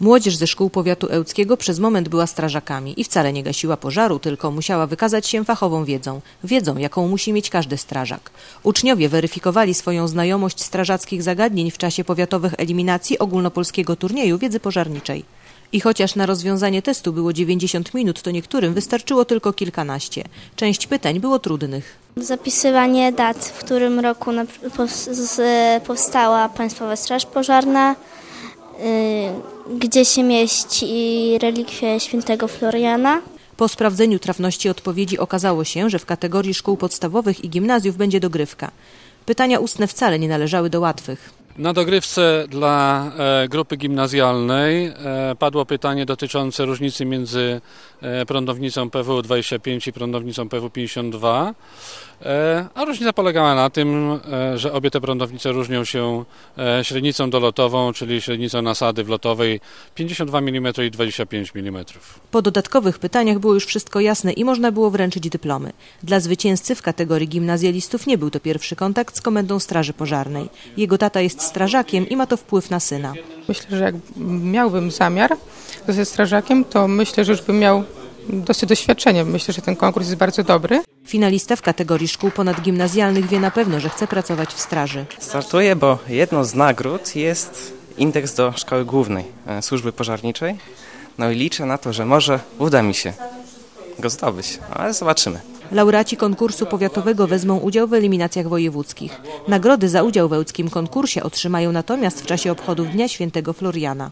Młodzież ze szkół powiatu ełckiego przez moment była strażakami i wcale nie gasiła pożaru, tylko musiała wykazać się fachową wiedzą. Wiedzą, jaką musi mieć każdy strażak. Uczniowie weryfikowali swoją znajomość strażackich zagadnień w czasie powiatowych eliminacji ogólnopolskiego turnieju wiedzy pożarniczej. I chociaż na rozwiązanie testu było 90 minut, to niektórym wystarczyło tylko kilkanaście. Część pytań było trudnych. Zapisywanie dat, w którym roku powstała Państwowa Straż Pożarna, gdzie się mieści relikwia świętego Floriana. Po sprawdzeniu trafności odpowiedzi okazało się, że w kategorii szkół podstawowych i gimnazjów będzie dogrywka. Pytania ustne wcale nie należały do łatwych. Na dogrywce dla e, grupy gimnazjalnej e, padło pytanie dotyczące różnicy między e, prądownicą PW25 i prądownicą PW52. E, A różnica polegała na tym, że obie te prądownice różnią się średnicą dolotową, czyli średnicą nasady wlotowej 52 mm i 25 mm. Po dodatkowych pytaniach było już wszystko jasne i można było wręczyć dyplomy. Dla zwycięzcy w kategorii gimnazjalistów nie był to pierwszy kontakt z komendą Straży Pożarnej. Jego tata jest strażakiem i ma to wpływ na syna. Myślę, że jak miałbym zamiar zostać strażakiem, to myślę, że już bym miał dosyć doświadczenie. Myślę, że ten konkurs jest bardzo dobry. Finalista w kategorii szkół ponadgimnazjalnych wie na pewno, że chce pracować w straży. Startuję, bo jedną z nagród jest indeks do szkoły głównej e, służby pożarniczej. No i liczę na to, że może uda mi się go zdobyć, ale zobaczymy. Laureaci konkursu powiatowego wezmą udział w eliminacjach wojewódzkich. Nagrody za udział w ełckim konkursie otrzymają natomiast w czasie obchodów Dnia Świętego Floriana.